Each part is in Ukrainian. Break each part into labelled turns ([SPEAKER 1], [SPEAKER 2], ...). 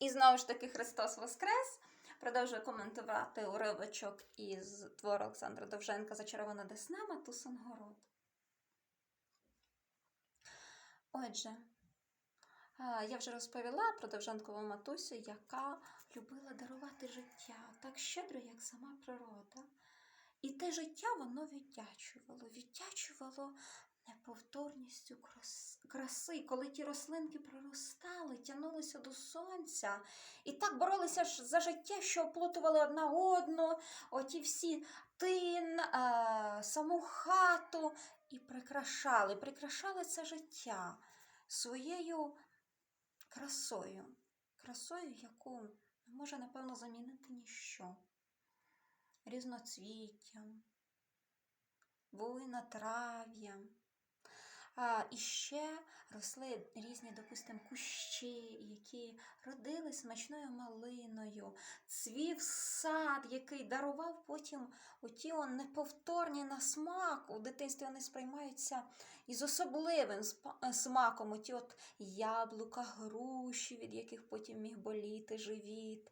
[SPEAKER 1] І знову ж таки Христос Воскрес. Продовжую коментувати уривочок із твору Олександра Довженка Зачарована Десна Матусин Город. Отже, я вже розповіла про Довженкову матусю, яка любила дарувати життя так щедро, як сама природа. І те життя воно віддячувало, віддячувало неповторністю краси, коли ті рослинки проростали, тягнулися до сонця і так боролися за життя, що оплутували одна одну, оті всі тин, саму хату і прикрашали, прикрашали це життя своєю красою, красою, яку не може, напевно, замінити ніщо. Різноцвіттям, буйнотрав'ям. А, і ще росли різні, допустимо, кущі, які родили смачною малиною, цвів сад, який дарував потім оті неповторні на смак. У дитинстві вони сприймаються із особливим е, смаком. Оті от яблука, груші, від яких потім міг боліти живіт.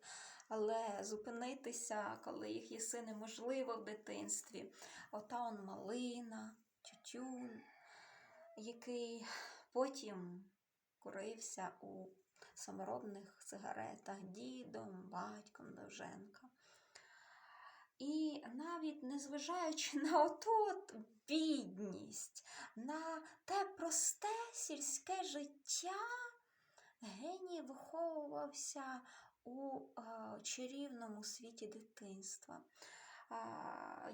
[SPEAKER 1] Але зупинитися, коли їх їси неможливо в дитинстві. Ота он малина, тютюн, який потім курився у саморобних сигаретах дідом, батьком Довженка. І навіть незважаючи на оту бідність, на те просте сільське життя, геній виховувався у е, чарівному світі дитинства. А,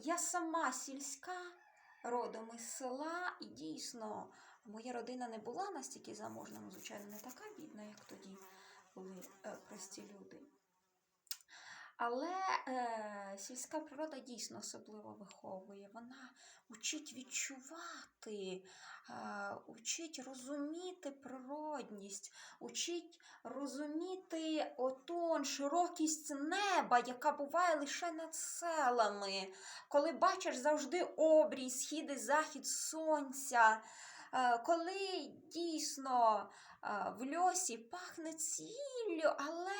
[SPEAKER 1] я сама сільська, родом із села, і дійсно моя родина не була настільки заможна, ну, звичайно, не така бідна, як тоді були е, прості люди. Але е, сільська природа дійсно особливо виховує. Вона учить відчувати, е, учить розуміти природність, учить розуміти отон широкість неба, яка буває лише над селами, коли бачиш завжди обрій, схід і захід сонця. е, Коли дійсно е, в льосі пахне цвіллю, але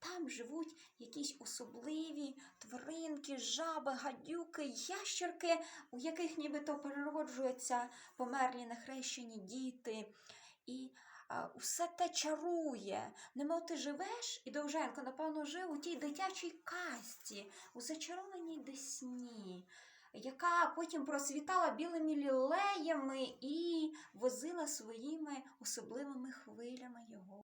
[SPEAKER 1] там живуть якісь особливі тваринки, жаби, гадюки, ящерки, у яких нібито перероджуються померлі нехрещені діти. І усе те чарує. Немов ти живеш, і Довженко, напевно, жив у тій дитячій казці, у зачарованій десні, яка потім процвітала білими лілеями і возила своїми особливими хвилями його.